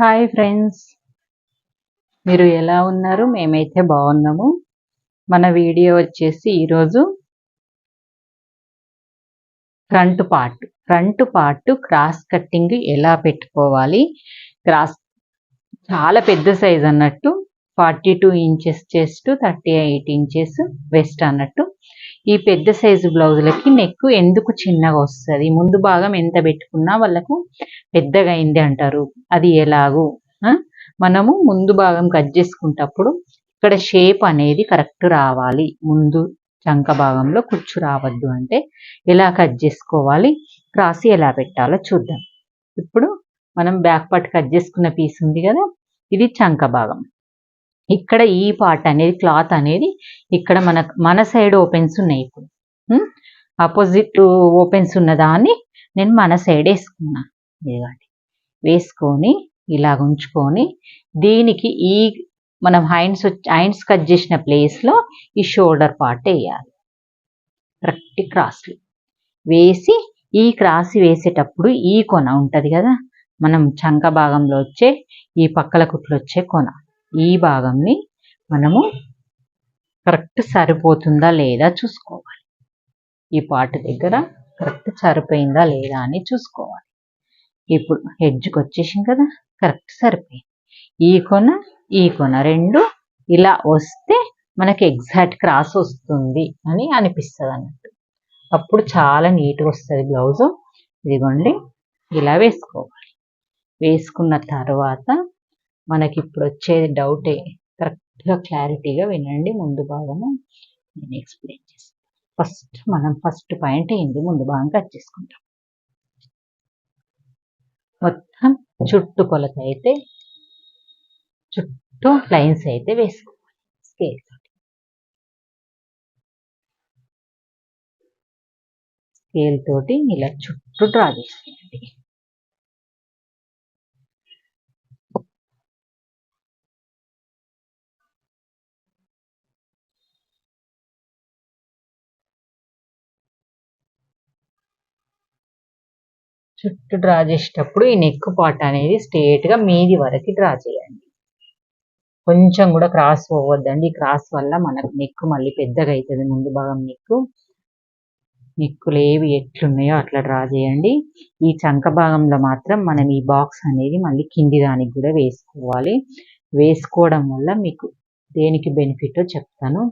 Hi friends మీరు ఎలా ఉన్నారు? మేమైతే బాగున్నాము. మన వీడియో వచ్చేసి ఈరోజు front part front part cross cutting ఎలా పెట్టుకోవాలి? క్రాస్ చాలా పెద్ద సైజ్ అన్నట్టు forty two inches chest thirty eight inches waist అన్నట్టు. ఈ పెద్ద సైజు బ్లౌజులకి నెక్ ఎందుకు చిన్నగా వస్తుంది? ముందు భాగం ఎంత పెట్టుకున్నా వాళ్ళకు పెద్దగా అయింది అంటారు. అది ఎలాగూ మనము ముందు భాగం కట్ చేసుకుంటప్పుడు ఇక్కడ షేప్ అనేది కరెక్ట్ రావాలి. ముందు చంక భాగంలో కుచ్చు రావద్దు అంటే ఎలా కట్ చేసుకోవాలి క్రాస్ ఎలా పెట్టాలో చూద్దాం. ఇప్పుడు మనం బ్యాక్ పార్ట్ కట్ చేసుకున్న పీస్ ఉంది కదా ఇది చంక భాగం. ఇక్కడ ఈ పార్ట్ అనేది క్లాత్ అనేది ఇక్కడ మన మన సైడ్ ఓపెన్స్ ఉన్నాయి ఇప్పుడు. Hmm? ఆపోజిట్ ఓపెన్స్ ఉన్న దాన్ని నేను మన సైడ్ వేసుకున్నా. ఇదిగోండి. వేసుకొని ఇలా ఉంచుకొని దీనికి ఈ మనం హైండ్స్ హైండ్స్ కట్ చేసిన ప్లేస్లో ఈ షోల్డర్ పార్ట్ వేయాలి. కరెక్ట్ క్రాస్లు వేసి ఈ క్రాస్ వేసేటప్పుడు ఈ కొన ఉంటుంది కదా? మనం చంక భాగంలో వచ్చే ఈ పక్కల కుట్లు వచ్చే కొన. ఈ భాగంని మనము కరెక్ట్ సరిపోతుందా లేదా చూసుకోవాలి. ఈ పార్ట్ దగ్గర కరెక్ట్ సరిపోయిందా లేదా అని చూసుకోవాలి. ఇప్పుడు హెడ్జ్కి వచ్చేసింది కదా కరెక్ట్ సరిపోయింది. ఈ కొన ఈ కొన రెండు ఇలా వస్తే మనకి ఎగ్జాక్ట్ క్రాస్ వస్తుంది అని అనిపిస్తుంది అన్నట్టు అప్పుడు చాలా నీట్గా వస్తుంది బ్లౌజు. ఇదిగోండి ఇలా వేసుకోవాలి. వేసుకున్న తర్వాత మనకి ఇప్పుడు వచ్చేది డౌటే. కరెక్ట్గా క్లారిటీగా వినండి ముందు భాగము. నేను ఎక్స్ప్లెయిన్ చేస్తాను ఫస్ట్ మనం ఫస్ట్ పాయింట్ ఏంది ముందు భాగం కట్ చేసుకుంటాం. మొత్తం చుట్టు కొలత అయితే చుట్టూ లైన్స్ అయితే వేసుకోవాలి. స్కేల్ తోటి. స్కేల్ తోటి ఇలా చుట్టూ డ్రా చేసుకోవాలి. చుట్టూ డ్రా చేసేటప్పుడు ఈ నెక్ పార్ట్ అనేది స్ట్రేట్గా గా మీది వరకు డ్రా చేయండి. కొంచెం కూడా క్రాస్ పోవద్దండి. ఈ క్రాస్ వల్ల మనకు నెక్ మళ్ళీ పెద్దగా అవుతుంది. ముందు భాగం నెక్. నెక్కులు ఏవి ఎట్లున్నాయో అట్లా డ్రా చేయండి. ఈ చంక భాగంలో మాత్రం మనం ఈ బాక్స్ అనేది మళ్ళీ కింది దానికి కూడా వేసుకోవాలి. వేసుకోవడం వల్ల మీకు దేనికి బెనిఫిట్ చెప్తాను.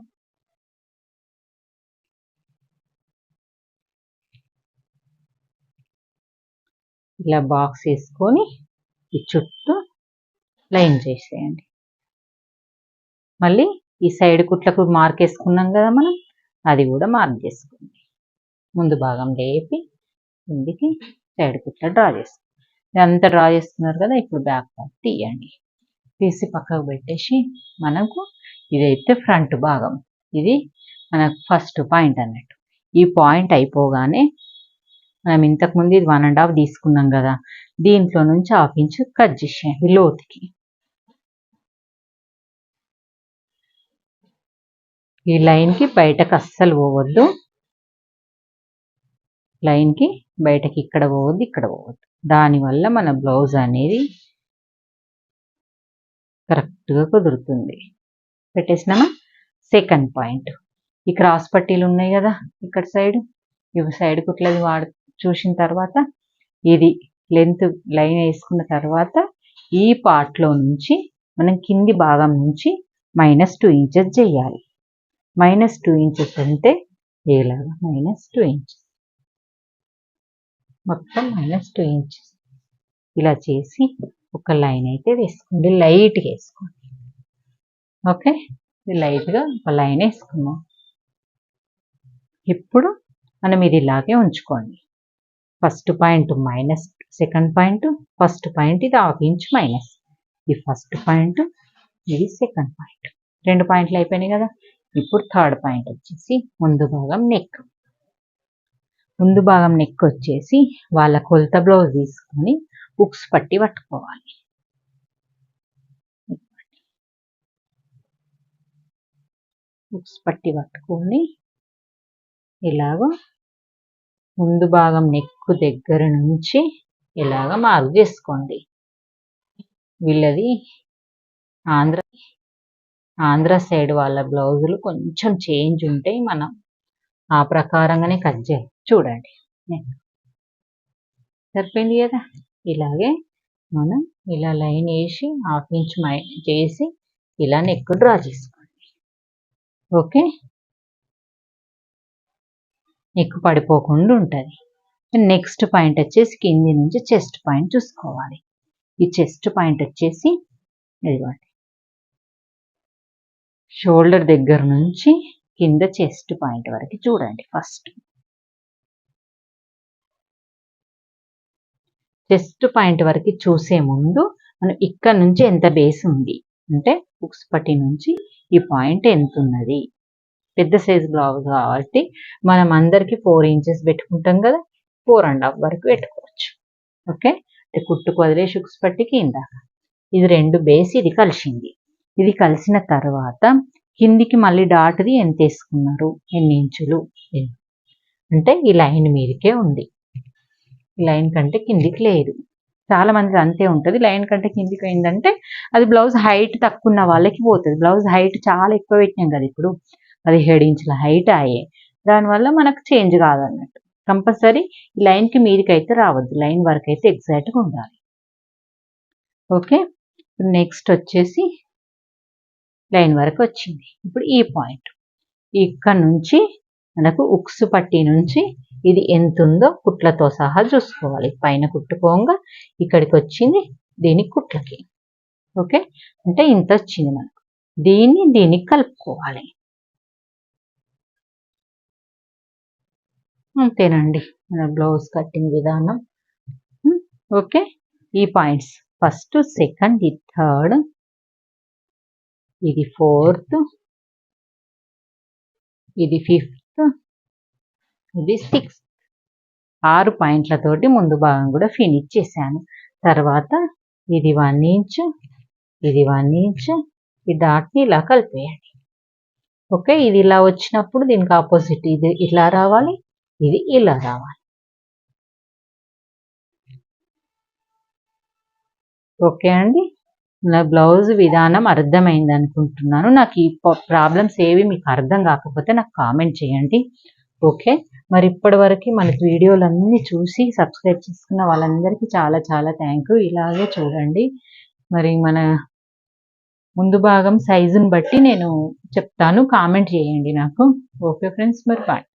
ఇలా బాక్స్ వేసుకొని ఈ చుట్టూ లైన్ చేసేయండి. మళ్ళీ ఈ సైడ్ కుట్లకు మార్క్ వేసుకున్నాం కదా మనం అది కూడా మార్క్ చేసుకోండి. ముందు భాగం లేపి కిందికి సైడ్ కుట్ల డ్రా చేసుకోండి. ఇదంతా డ్రా చేస్తున్నారు కదా ఇప్పుడు బ్యాక్ పార్ట్ తీయండి. తీసి పక్కకు పెట్టేసి మనకు ఇదైతే ఫ్రంట్ భాగం. ఇది మనకు ఫస్ట్ పాయింట్ అన్నట్టు. ఈ పాయింట్ అయిపోగానే మనం ఇంతకుముందు ఇది వన్ అండ్ హాఫ్ తీసుకున్నాం కదా దీంట్లో నుంచి హాఫ్ ఇంచ్ కట్ చేసేయండి లోతుకి. ఈ లైన్కి బయటకు అస్సలు పోవద్దు. లైన్కి బయటకి ఇక్కడ పోవద్దు ఇక్కడ పోవద్దు. దానివల్ల మన బ్లౌజ్ అనేది కరెక్ట్గా కుదురుతుంది. పెట్టేసినామా? సెకండ్ పాయింట్ ఈ క్రాస్ పట్టీలు ఉన్నాయి కదా ఇక్కడ సైడ్ ఇవి సైడ్ కుట్లది వాడు చూసిన తర్వాత ఇది లెంత్ లైన్ వేసుకున్న తర్వాత ఈ పార్ట్లో నుంచి మనం కింది భాగం నుంచి మైనస్ టూ ఇంచెస్ చేయాలి. మైనస్ టూ ఇంచెస్ అంటే ఏలాగా? మైనస్ టూ ఇంచెస్ మొత్తం మైనస్ టూ ఇంచెస్ ఇలా చేసి ఒక లైన్ అయితే వేసుకోండి. లైట్గా వేసుకోండి. ఓకే లైట్గా ఒక లైన్ వేసుకున్నాం ఇప్పుడు మనం ఇది ఇలాగే ఉంచుకోండి. First point minus second point first point ఇది హాఫ్ ఇంచ్ మైనస్ ఇది ఫస్ట్ పాయింట్ ఇది సెకండ్ పాయింట్ రెండు పాయింట్లు అయిపోయినాయి కదా? ఇప్పుడు థర్డ్ పాయింట్ వచ్చేసి ముందు భాగం నెక్ ముందు భాగం నెక్ వచ్చేసి వాళ్ళ కొలత బ్లౌజ్ తీసుకొని బుక్స్ పట్టి పట్టుకోవాలి. బుక్స్ పట్టి పట్టుకొని ఇలాగో ముందు భాగం నెక్కు దగ్గర నుంచి ఇలాగ మార్క్ చేసుకోండి. వీళ్ళది ఆంధ్ర ఆంధ్ర సైడ్ వాళ్ళ బ్లౌజులు కొంచెం చేంజ్ ఉంటాయి మనం ఆ ప్రకారంగానే కట్ చేయాలి చూడండి. సరిపోయింది కదా? ఇలాగే మనం ఇలా లైన్ వేసి హాఫ్ ఇంచ్ మై చేసి ఇలా నెక్ డ్రా చేసుకోండి. ఓకే? నెక్ పడిపోకుండా ఉంటుంది. నెక్స్ట్ పాయింట్ వచ్చేసి కింది నుంచి చెస్ట్ పాయింట్ చూసుకోవాలి. ఈ చెస్ట్ పాయింట్ వచ్చేసి ఇదిగోండి. షోల్డర్ దగ్గర నుంచి కింద చెస్ట్ పాయింట్ వరకు చూడండి ఫస్ట్ చెస్ట్ పాయింట్ వరకు చూసే ముందు మనం ఇక్కడ నుంచి ఎంత బేస్ ఉంది? అంటే బుక్స్ పట్టి నుంచి ఈ పాయింట్ ఎంత ఉన్నది? పెద్ద సైజ్ బ్లౌజ్ కాబట్టి మనం అందరికి ఫోర్ ఇంచెస్ పెట్టుకుంటాం కదా ఫోర్ అండ్ హాఫ్ వరకు పెట్టుకోవచ్చు. ఓకే అంటే కుట్టుకు వదిలే షుక్స్ పట్టికి ఇందాక. ఇది రెండు బేస్ ఇది కలిసింది. ఇది కలిసిన తర్వాత కిందికి మళ్ళీ డాట్ది ఎంత వేసుకున్నారు? ఎన్ని ఇంచులు? అంటే ఈ లైన్ మీదకే ఉంది. ఈ లైన్ కంటే కిందికి లేదు. చాలా మంది అంతే ఉంటుంది. లైన్ కంటే కిందికి అయిందంటే అది బ్లౌజ్ హైట్ తక్కువ ఉన్న వాళ్ళకి పోతుంది. బ్లౌజ్ హైట్ చాలా ఎక్కువ పెట్టినాం కదా ఇప్పుడు. పదిహేడు ఇంచుల హైట్ అయ్యే దానివల్ల మనకు చేంజ్ కాదన్నట్టు. కంపల్సరీ ఈ లైన్కి మీదికి అయితే రావద్దు. లైన్ వరకు అయితే ఎగ్జాక్ట్గా ఉండాలి. ఓకే ఇప్పుడు నెక్స్ట్ వచ్చేసి లైన్ వరకు వచ్చింది. ఇప్పుడు ఈ పాయింట్ ఇక్కడ నుంచి మనకు ఉక్సు పట్టి నుంచి ఇది ఎంత ఉందో కుట్లతో సహా చూసుకోవాలి. పైన కుట్టుకోగా ఇక్కడికి వచ్చింది దీనికి కుట్లకి. ఓకే అంటే ఇంత వచ్చింది మనకు. దీన్ని దీనికి కలుపుకోవాలి. అంతేనండి. మన బ్లౌజ్ కటింగ్ విధానం. ఓకే. ఈ పాయింట్స్. ఫస్ట్ సెకండ్ ఇది థర్డ్ ఇది ఫోర్త్ ఇది ఫిఫ్త్ ఇది సిక్స్త్. ఆరు పాయింట్లతోటి ముందు భాగం కూడా ఫినిష్ చేశాను. తర్వాత ఇది వన్ ఇంచ్ ఇది వన్ ఇంచ్ ఈ డాట్ని ఇలా కలిపేయండి. ఓకే ఇది ఇలా వచ్చినప్పుడు దీనికి ఆపోజిట్ ఇది ఇలా రావాలి ఇది ఇలా రావాలి. ఓకే అండి. నా బ్లౌజ్ విధానం అర్థమైంది అనుకుంటున్నాను. నాకు ఈ ప్రాబ్లమ్స్ ఏవి మీకు అర్థం కాకపోతే నాకు కామెంట్ చేయండి. ఓకే. మరి ఇప్పటి వరకు వీడియోలన్నీ చూసి సబ్స్క్రైబ్ చేసుకున్న వాళ్ళందరికీ చాలా చాలా థ్యాంక్ యూ ఇలాగే చూడండి. మరి మన ముందు భాగం సైజుని బట్టి నేను చెప్తాను. కామెంట్ చేయండి నాకు. ఓకే ఫ్రెండ్స్ మరి బాయ్